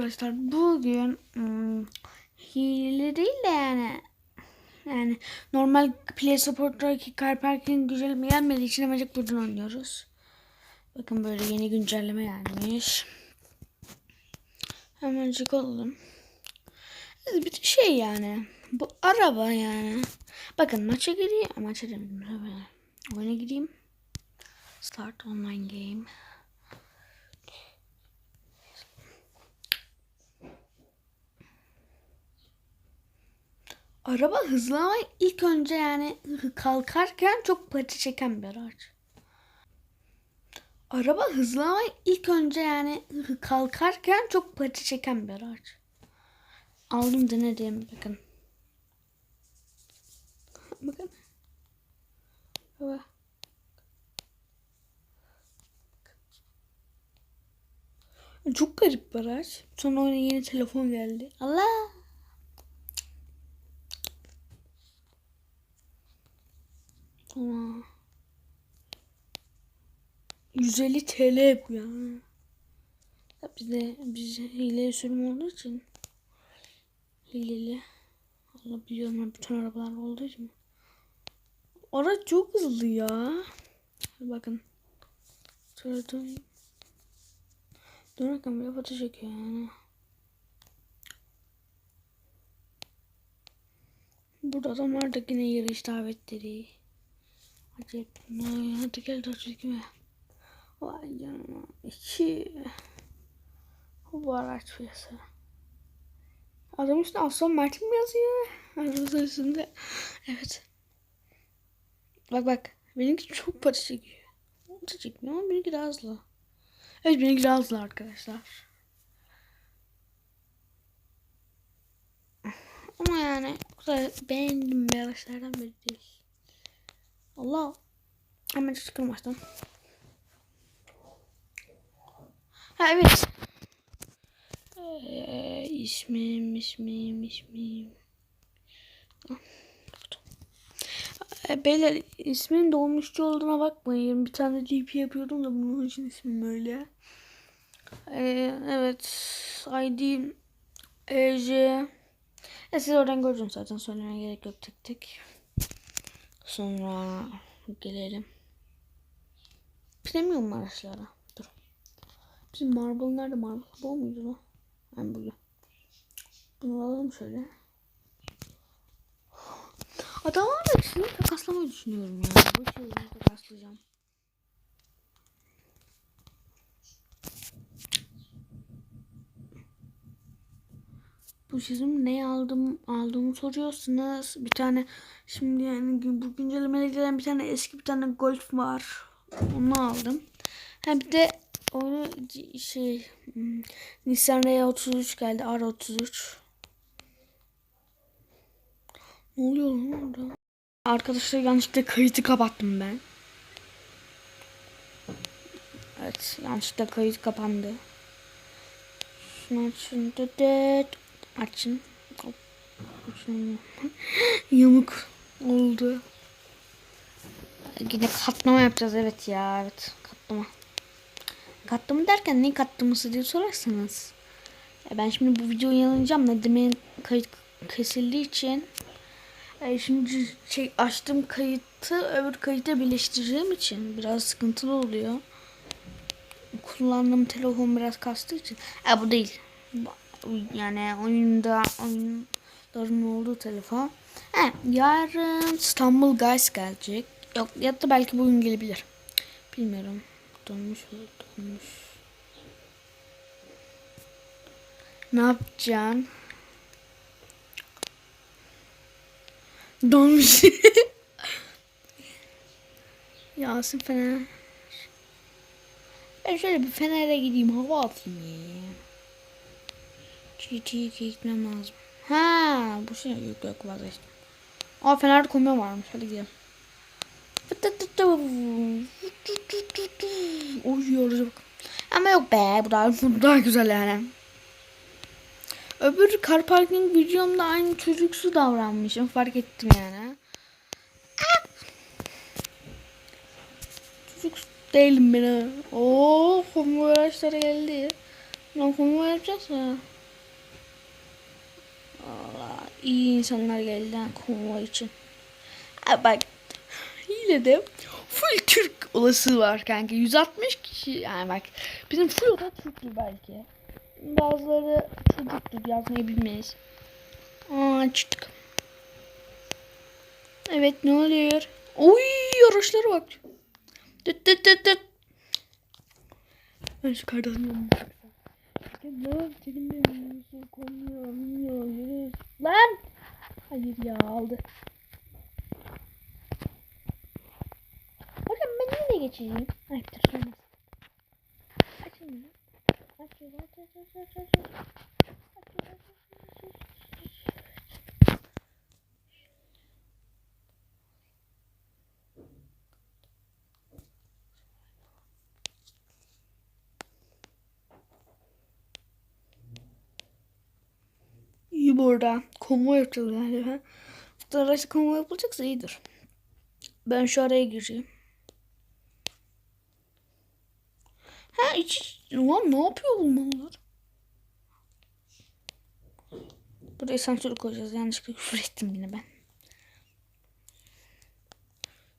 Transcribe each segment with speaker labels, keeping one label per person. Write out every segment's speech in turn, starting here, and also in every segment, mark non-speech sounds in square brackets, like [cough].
Speaker 1: Arkadaşlar bugün hmm, de yani yani normal Play Support'taki car parking güncelleme gelmediği için hemencik buradan oynuyoruz. Bakın böyle yeni güncelleme gelmiş. Hemencik alalım. Bir şey yani bu araba yani. Bakın maça gireyim. Maça demedim. Oyuna gireyim. Start online game. Araba hızlı ilk önce yani kalkarken çok pati çeken bir araç. Araba hızlı ilk önce yani kalkarken çok pati çeken bir araç. Aldım denedim bakın. Bakın. Baba. Çok garip bir araç. Sonra yeni telefon geldi. Allah. Ama 150 TL bu ya. ya bizde biz hile sürüm olduğu için hileli alabiliyorum bütün arabalar olduğu için. Araç çok hızlı ya. Bakın. Şöyle döneyim. Dönerken bile foto çekiyor yani. Burada adamlar da yine yarış davetleri. Acayip. Ay, hadi gel dur çekime. Vay canına. İki. Bu araç fiyatı. Adam üstüne Aslan Martin mi yazıyor? Arabasının üstünde. Evet. Bak bak. Benimki çok para çekiyor. Da çekmiyor ama benimki daha hızlı. Evet benimki daha hızlı arkadaşlar. Ama yani o kadar beğendim bir araçlardan biri değil. Allah. Hemen çıkın baştan. Ha evet. Ee, ismim, ismim, ismim. Ee, beyler ismin dolmuşçu olduğuna bakmayın. Bir tane DP yapıyordum da bunun için ismim öyle. Ee, evet. ID EJ e, siz oradan göreceksiniz zaten söylemeye gerek yok tek tek. Sonra gelelim. Premium araçlara. Bizim Marble nerede? Marble bu muydu lan? Ben bugün. Bunu alalım şöyle. Adamlarla ikisini takaslamayı düşünüyorum ya. Bu şeyi takaslayacağım. Bu sizin ne aldım aldığımı soruyorsunuz. Bir tane şimdi yani bu güncellemede gelen bir tane eski bir tane Golf var. Onu aldım. Ha bir de onu şey hmm, Nissan R33 geldi. R33. Ne oluyor lan orada? Arkadaşlar yanlışlıkla kayıtı kapattım ben. Evet yanlışlıkla kayıt kapandı. Açın. Dıdıt. Açın. [laughs] Yamuk oldu. Yine katlama yapacağız evet ya evet katlama. Katlama derken ne katlaması diye sorarsanız. E ben şimdi bu videoyu yayınlayacağım da demin kayıt kesildiği için e şimdi şey açtım kayıtı öbür kayıta birleştireceğim için biraz sıkıntılı oluyor. Kullandığım telefon biraz kastığı için. E bu değil. Yani oyunda oyunların olduğu telefon. He, yarın İstanbul Guys gelecek. Yok ya da belki bugün gelebilir. Bilmiyorum. Donmuş donmuş. Ne yapacaksın? Donmuş. [laughs] Yasin Fener. Ben şöyle bir Fener'e gideyim hava atayım ya. GT'ye gitmem lazım. Ha, bu şey yok yok vazgeçtim. Aa Fener'de kombi varmış. Hadi gidelim. Uyuyoruz. Ama yok be bu daha, bu daha güzel yani. Öbür car parking videomda aynı çocuksu davranmışım. Fark ettim yani. Çocuk değilim ben. Oo kombi araçları geldi. Lan konvoy yapacağız ya. Valla iyi insanlar geldi konvoy için. Ha bak yine de full Türk olası var kanka. 160 kişi yani bak bizim full oda Türktür belki. Bazıları çocuktur yazmayı bilmeyiz. Aa çıktık. Evet ne oluyor? Oy araçlara bak. Dıt dıt dıt dıt. Ben şu. Bilmiyor. Yürü. Lan. Hayır ya aldı. Bakın geçeceğim. Ay bir olmaz. Açın ya. Aç aç aç aç aç aç aç. Aç, aç, aç. İyi bu arada. Konvoy yapacağız. Ha? Araçta konvoy yapılacaksa iyidir. Ben şu araya gireceğim. Ha iç... Lan ne yapıyor bunlar? Buraya sansür koyacağız. Yanlışlıkla küfür ettim yine ben.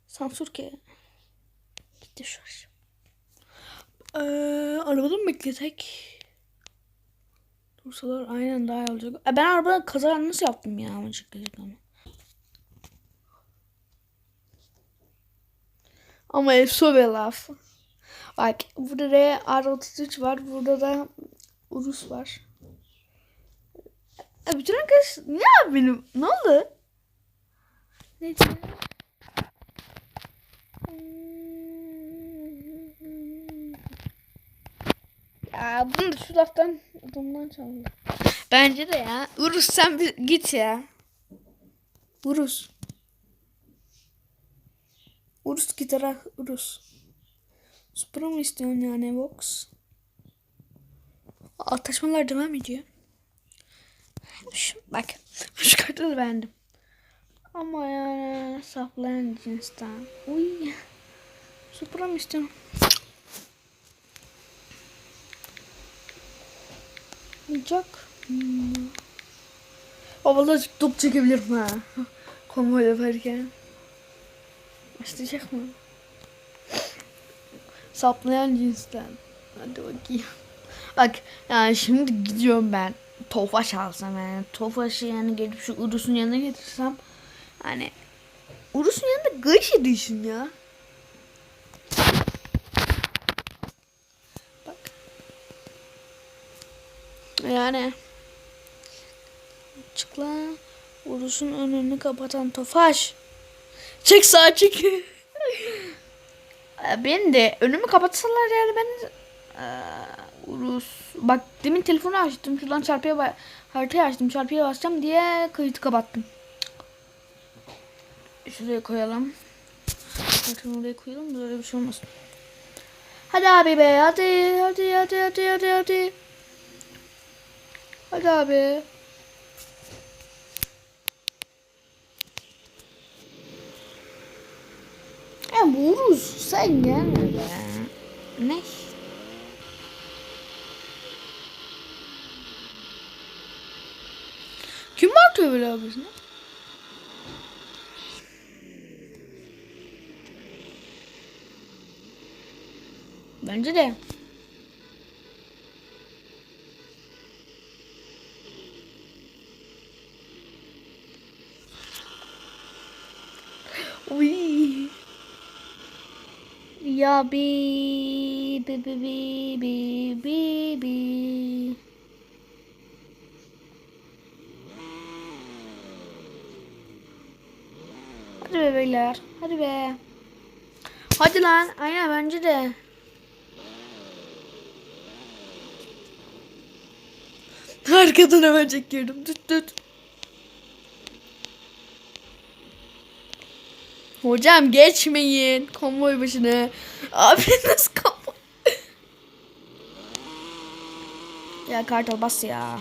Speaker 1: Sansür ki. Gitti şu an. Ee, arabada mı beklesek? Dursalar aynen daha iyi olacak. E, ben arabada kaza nasıl yaptım ya ama çıkacak ama. Ama efsane laf. Bak burada R R33 var. Burada da Urus var. E, bütün arkadaş ne ya benim? Ne oldu? Neyse. Ya bunu da şu laftan adamdan çaldı. Bence de ya. Urus sen bir git ya. Urus. Urus gitara Urus. Supra mı istiyorsun yani Vox? Atışmalar devam ediyor. Şu, bak. [laughs] Şu kartı da beğendim. Ama yani saplayan cinsten. Uy. Supra mı istiyorsun? Jack. Hmm. Havalı top çekebilirim ha. Konvoy yaparken. Başlayacak mı? Saplayan cinsten. Hadi bakayım. Bak yani şimdi gidiyorum ben. Tofaş alsam yani. Tofaş'ı yani gelip şu Urus'un yanına getirsem. Hani Urus'un yanında gayış ediyorsun ya. Bak. Yani. Çık lan. Urus'un önünü kapatan Tofaş. Çek sağa çek. Ben de önümü kapatsalar yani ben Ee, Urus. Bak demin telefonu açtım. Şuradan çarpıya haritayı açtım. Çarpıya basacağım diye kayıtı kapattım. Şuraya koyalım. Haritayı oraya koyalım da öyle bir şey olmasın. Hadi abi be hadi hadi hadi hadi hadi hadi. Hadi abi. Urus sen gelme be. Ne? Kim bakıyor böyle abisine? Bence de. Uy. Ya bi bi bi bi bi bi bi. Hadi be beyler. Hadi be. Hadi lan. Aynen bence de. Arkadan hemen çekiyorum. Tut tut. Hocam geçmeyin. Konvoy başına. Abi [laughs] nasıl konvoy? ya kartal bas ya.